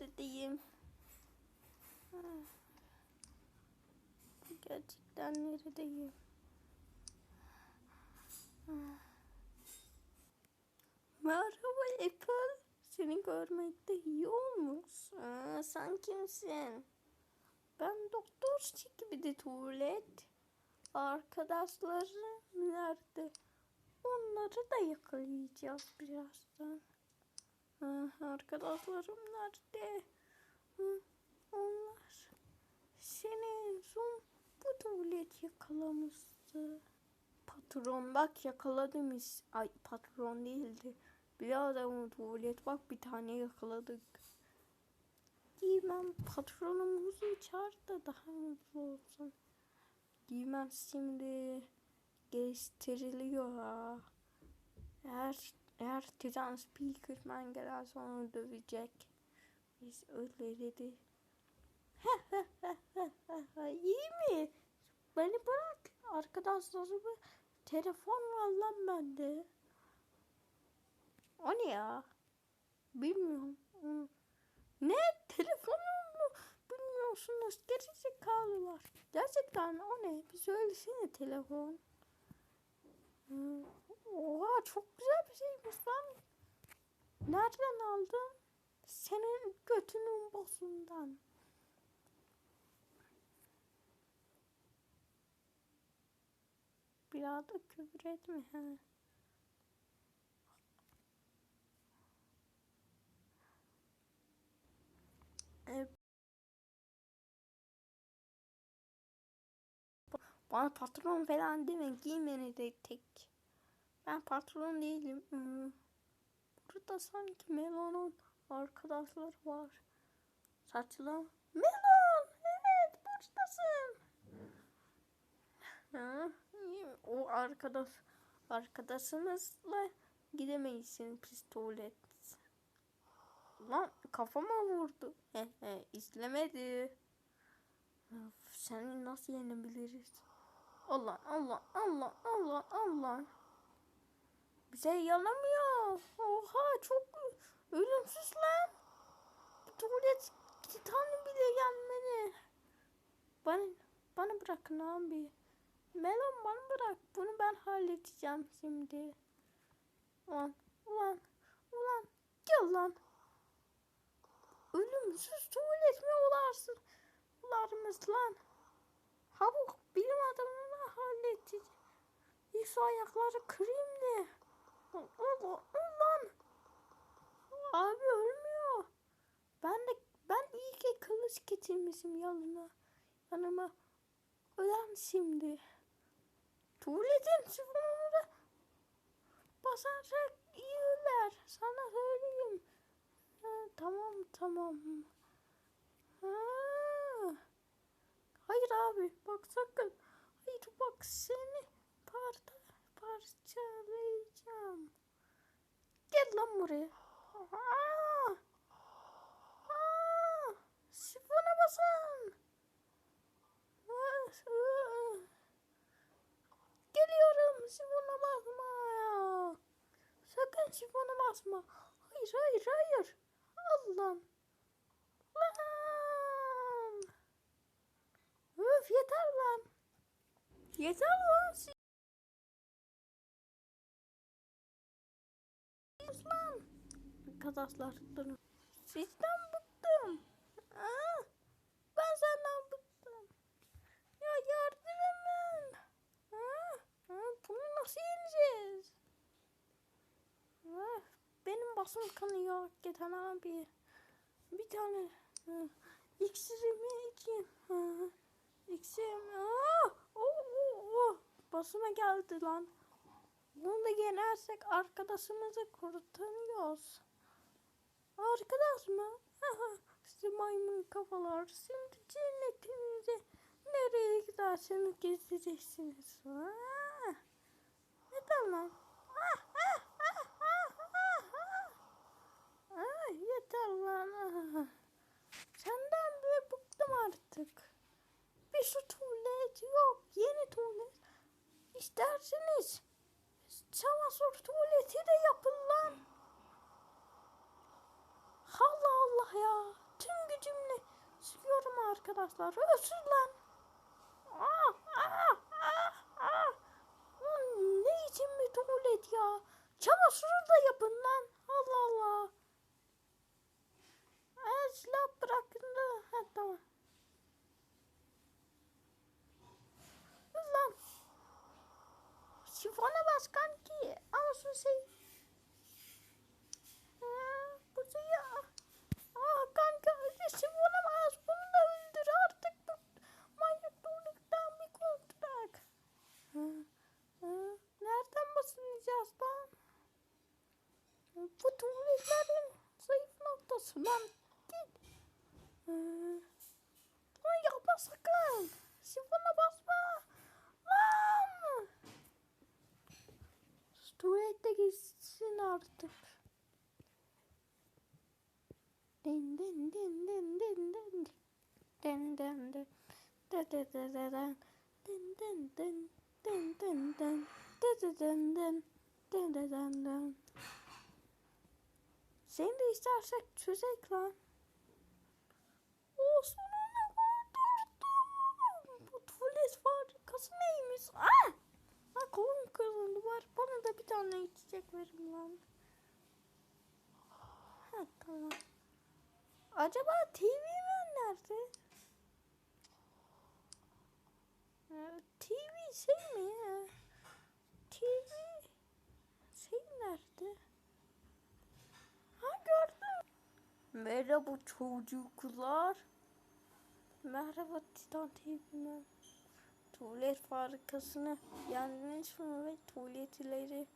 neredeyim? Ha. Gerçekten neredeyim? Ha. Merhaba Apple. Seni görmekte iyi olmuş. Aa, sen kimsin? Ben doktor gibi de tuvalet. Arkadaşları nerede? Onları da yakalayacağız birazdan. Ha, arkadaşlarım nerede? Onlar seni en son bu tuvalet yakalamıştı. Patron bak yakaladım. Ay patron değildi. Bir adamı tuvalet bak bir tane yakaladık. Giymem patronumuzu çağır da daha mutlu olsun. Giymem şimdi geliştiriliyor ha. Eğer, eğer Titan Speakerman gelirse onu dövecek. Biz öyle dedi. İyi mi? Beni bırak. Arkadaşlarımı telefon var lan bende. O ne ya? Bilmiyorum. Hı. Ne? Telefonum mu? Bilmiyorsunuz. Gerizekalı var. Gerçekten o ne? Bir söylesene telefon. Hı. Oha çok güzel bir şeymiş lan. Nereden aldın? Senin götünün bosundan. Biraz da küfür etme ha. E, Bana patron falan deme. Giymeni de tek. Ben patron değilim. Hmm. Burada sanki Melon'un arkadaşları var. Saçlı. Melon! Evet buradasın. Ha. O arkadaş arkadaşınızla gidemeysin pis tuvalet. Lan kafama vurdu. He he izlemedi. Of, seni nasıl yenebiliriz? Allah Allah Allah Allah Allah. Bize yalamıyor. Oha çok ölümsüz lan. Tuvalet titanı bile yenmedi. Bana, bana bırakın abi. Melon bana bırak. Bunu ben halledeceğim şimdi. Ulan ulan ulan gel lan. Ölümsüz tuvalet mi olarsın? Ularımız lan. Havuk bilim adamını halledeceğim. İlk ayakları kırayım diye. Ulan Abi ölmüyor. Ben de ben iyi ki kılıç getirmişim yanıma. Yanıma ölen şimdi. Tuvaletin da basarsak iyi öler. Sana söyleyeyim. Ha, tamam tamam. Ha. Hayır abi bak sakın. Hayır bak seni parça parçalayacağım. Gel lan buraya. Aa! Aa! Sifona basın. Geliyorum sifona basma ya. Sakın sifona basma. Hayır hayır hayır. Allah'ım. Lan. Öf yeter lan. Yeter lan. Arkadaşlar durun. Sizden bıktım. Aa, ben senden bıktım. Ya yardım edin. Aa, aa, bunu nasıl yeneceğiz? Öf, benim basım kanıyor hakikaten abi. Bir tane hı, iksirimi içeyim. Hı, İksirim. Aa, oh, oh, oh. Basıma geldi lan. Bunu da yenersek arkadaşımızı kurtarıyoruz. Arkadaş mı? Size maymun kafalar. Şimdi cennetinize nereye giderseniz gezeceksiniz. Ha? Neden lan? Ah, ah, ah, ah, ah, ah. Ah, yeter lan. Ah. Senden bile bıktım artık. Bir şu tuvalet yok. Yeni tuvalet. İsterseniz çamaşır tuvaleti de yapın lan. Allah Allah ya. arkadaşlar. Öksür lan. Aa, aa, aa. Lan ne için bir tuvalet ya? Çamaşırı da yapın lan. Allah Allah. Silah bırakın da. Ha tamam. Lan. Sifona bas kanki. Ama şu şey. Ha, bu şey ya. Aa kanka sifona bas. Bunu da öldür artık. Bu manyak tuğluktan bir kurtulak. Ha, ha. Nereden basılacağız lan? Bu tuvaletlerin zayıf noktası lan. Git. Ha. Lan yapma sakın. Sifona basma. Lan. Tuvalette gitsin artık. Din din din din din din. Din. Da da da da da. Din din din. Din din din. Da da din din. Din da din din. Seni de istersek çözek lan. O sonunda kurtuldum. Bu tuvalet farikası neymiş? Ah! Ha kolum kırıldı. Bana da bir tane içecek verin lan. Ha tamam. Acaba TV ben nerede? Ee, TV şey mi ya? TV şey nerede? Ha gördüm. Merhaba çocuklar. Merhaba Titan TV'men. Tuvalet farikasını yendiniz mi ve tuvaletleri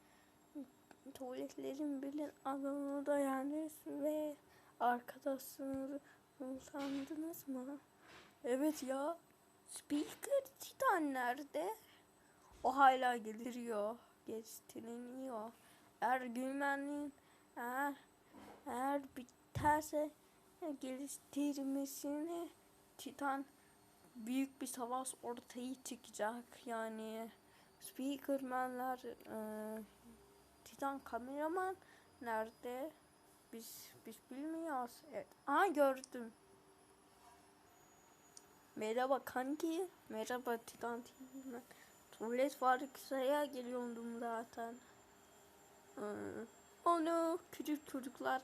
tuvaletlerin bilin adamını da yendiniz ve arkadaşınızı sandınız mı? Evet ya. Speaker Titan nerede? O hala geliriyor. Geçtiriliyor. Eğer gülmenin eğer eğer biterse geliştirmesini Titan büyük bir savaş ortaya çıkacak. Yani speakermanlar e, Titan kameraman nerede? Biz biz bilmiyoruz. Evet. Aa gördüm. Merhaba kanki. Merhaba Titan TV'men. Tuvalet farikasaya geliyordum zaten. Ee, onu küçük çocuklar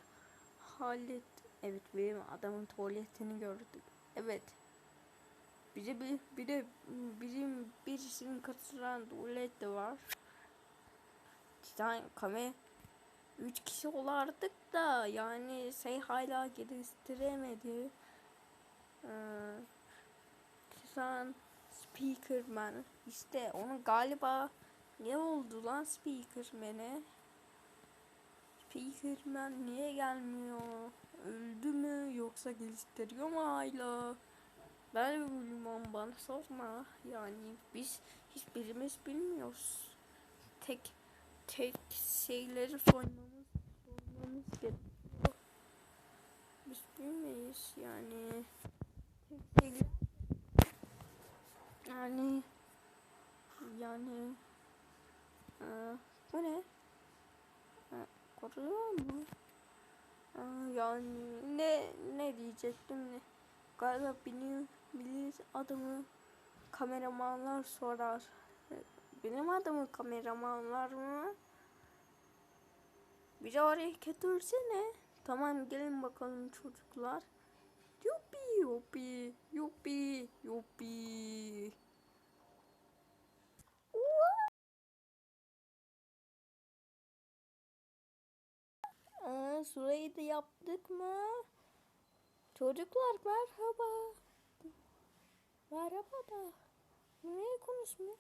hallet. Evet benim adamın tuvaletini gördük. Evet. Bize bir, bir de bizim birisinin katılan tuvalet de var. Titan kame 3 kişi olardık da yani şey hala geliştiremedi. Ee, Titan Speakerman işte onun galiba ne oldu lan Speakerman'e? Speakerman niye gelmiyor? Öldü mü yoksa geliştiriyor mu hala? Ben bilmem bana sorma. Yani biz hiçbirimiz bilmiyoruz. Tek tek şeyleri sormamız sormamız gerekiyor. Biz bilmeyiz yani. Tek şeyler yani yani e, bu ne? E, koruyor mu? E, yani ne ne diyecektim ne? Galiba bilir, bilir adamı kameramanlar sorar. E, Benim adımı kameramanlar mı? Bize oraya götürsene. Tamam gelin bakalım çocuklar. Yuppi yuppi Da yaptık mı? Çocuklar merhaba. Merhaba da. Niye konuşmuyor?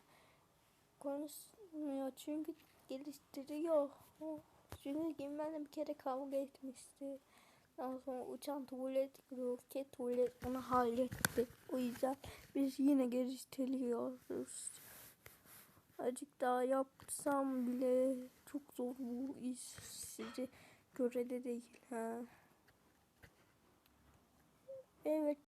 Konuşmuyor çünkü geliştiriyor. Çünkü benimle bir kere kavga etmişti. Daha sonra uçan tuvalet, roket tuvalet onu halletti. O yüzden biz yine geliştiriyoruz. Azıcık daha yapsam bile çok zor bu iş size göre de değil. Ha. Evet.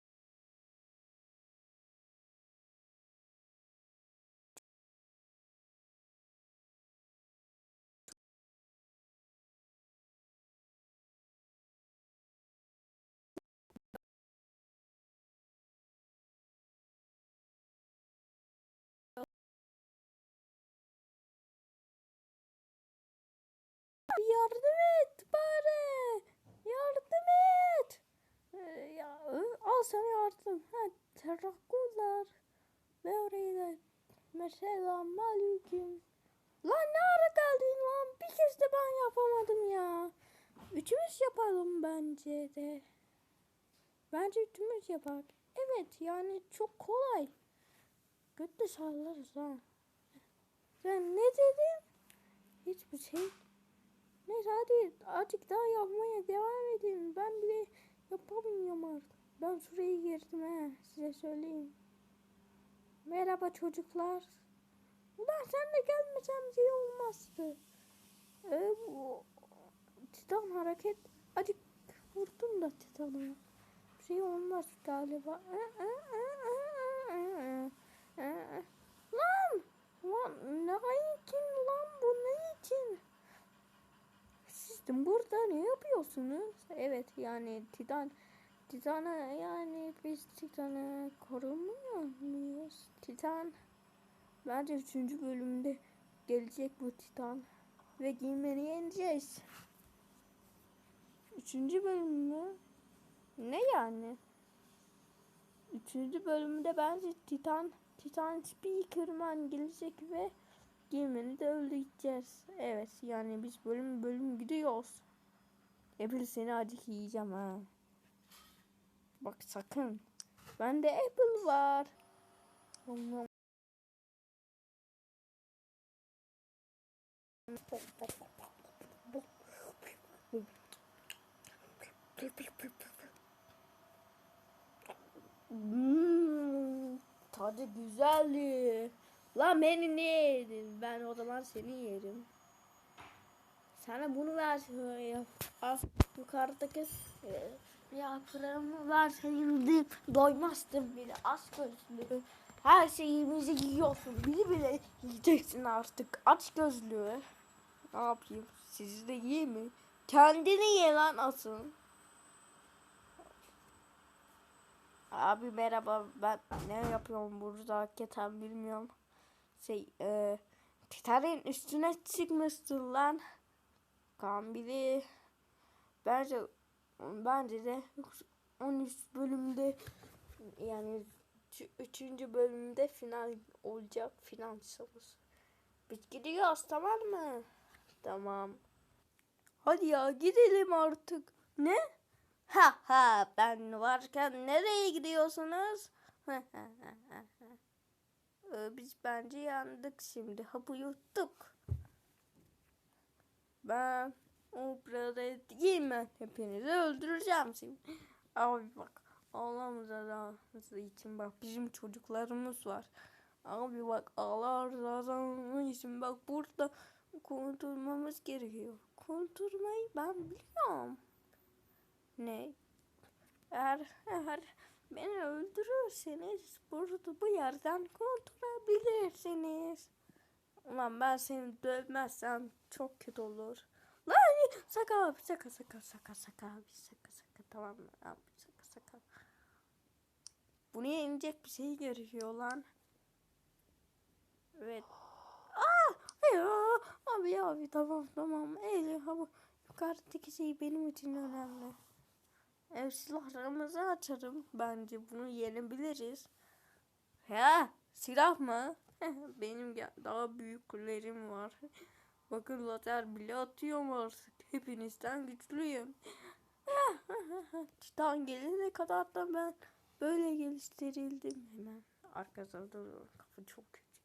Vardım. Ha, terakkular. Ve oraya da mesela aleyküm. Lan ne ara geldin lan? Bir kez de ben yapamadım ya. Üçümüz yapalım bence de. Bence üçümüz yapar. Evet yani çok kolay. Götte sallarız ha. Sen ne dedin? Hiçbir şey. Neyse hadi azıcık daha yapmaya devam edin. Ben bile yapamıyorum artık. Ben şuraya girdim he. Size söyleyeyim. Merhaba çocuklar. Ulan sen de gelmesen şey olmazdı. Ee, bu Titan hareket. Azıcık vurdum da Titan'a. Bir şey olmaz galiba. Ee, ee, ee, ee. Lan! Lan ne için lan bu ne için? Siz burada ne yapıyorsunuz? Evet yani Titan Titan'a yani biz Titan'ı korumuyor muyuz? Titan bence 3. bölümde gelecek bu Titan ve giymeni yeneceğiz. 3. bölüm mü? Ne yani? 3. bölümde bence Titan Titan Speakerman gelecek ve Giymeni de öldüreceğiz. Evet yani biz bölüm bölüm gidiyoruz. Apple seni acık yiyeceğim ha. Bak sakın. Bende Apple var. Allah. Hmm, tadı güzeldi. Lan beni niye yedin? Ben o zaman seni yerim. Sana bunu ver. Yukarıdaki e, yaprağımı ver senin de doymazdım bile. Az gözlü. Her şeyimizi yiyorsun. Bili bile yiyeceksin artık. Aç gözlü. Ne yapayım? Sizi de yiyeyim mi? Kendini ye lan asıl. Abi merhaba ben ne yapıyorum burada hakikaten bilmiyorum. Şey e, Titan'ın üstüne çıkmıştır lan. Kambili. Bence bence de 13 bölümde yani 3. bölümde final olacak final savaşı. Biz gidiyoruz tamam mı? Tamam. Hadi ya gidelim artık. Ne? Ha ha ben varken nereye gidiyorsunuz? Ee, Biz bence yandık şimdi. Hapı yuttuk. Ben o değil ben hepinizi öldüreceğim şimdi. Abi bak Allah rızası için bak bizim çocuklarımız var. Abi bak Allah rızası için bak burada konturmamız gerekiyor. Konturmayı ben biliyorum. Ne? Eğer, eğer beni öldürürseniz burada bu yerden kurtulabilirsiniz. Ulan ben seni dövmezsem çok kötü olur. Lan saka abi saka saka saka saka abi saka saka tamam abi saka saka. Bunu yenecek bir şey gerekiyor lan. Evet. Aa, ya, abi abi tamam tamam. Eyle ha bu yukarıdaki şey benim için önemli. Ev silahlarımızı açarım. Bence bunu yenebiliriz. Ya silah mı? Benim daha büyüklerim var. Bakın lazer bile atıyorum artık. Hepinizden güçlüyüm. Titan gelene kadar da ben böyle geliştirildim hemen. Arkasında dur. Kapı çok küçük.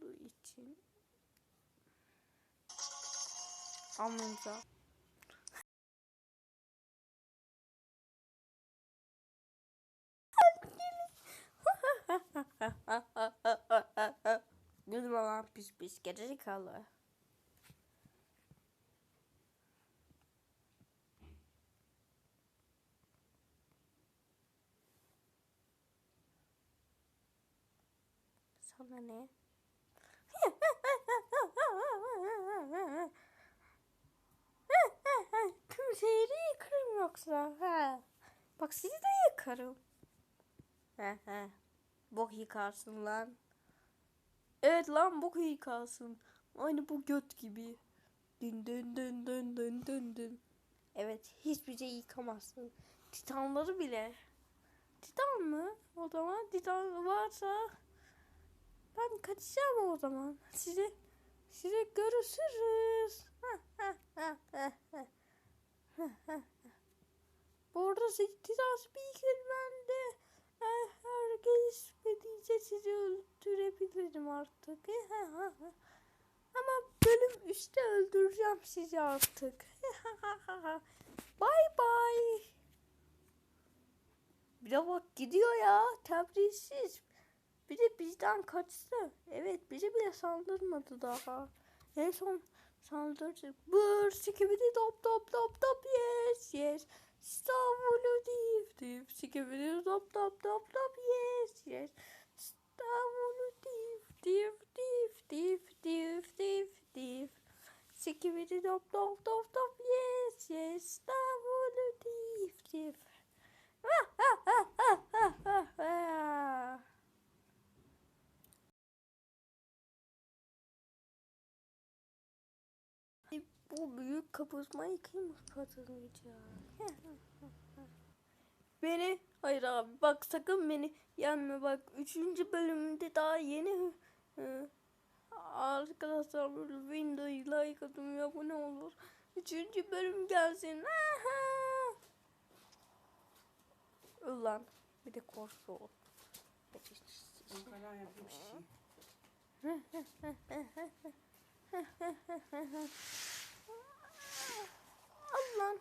Bu için. Amınca. Gülme lan pis pis gerizekalı. Sana ne? Tüm şehri yıkarım yoksa. Ha. Bak sizi de yıkarım. Bok yıkarsın lan. Evet lan bok yıkarsın. Aynı bu göt gibi. Dün dün dün dün dün dün dün. Evet hiçbir şey yıkamazsın. Titanları bile. Titan mı? O zaman Titan varsa ben kaçacağım o zaman. Sizi size görüşürüz. Bu arada Titan Speaker bende. Herkes gitmediyse sizi öldürebilirim artık. Ama bölüm 3'te öldüreceğim sizi artık. Bye bye. Bir de bak gidiyor ya. Terbiyesiz. Bir de bizden kaçtı. Evet bize bile saldırmadı daha. En son saldırdı. Bır sikibidi top top top top yes yes. Stavulu div div sikibidi top top top top yes yes. Stavulu div div div div div div div. Sikibidi top top top top yes yes. Stavulu div div. Ah, ah, ah, ah, ah, ah, ah. Bu büyük kapışmayı kim kazanacak? beni, hayır abi bak sakın beni yenme bak. Üçüncü bölümde daha yeni hı, arkadaşlar Windows'u like atın abone olur. Üçüncü bölüm gelsin. Ulan bir de korku ol. Ankara yapmış. Al lan.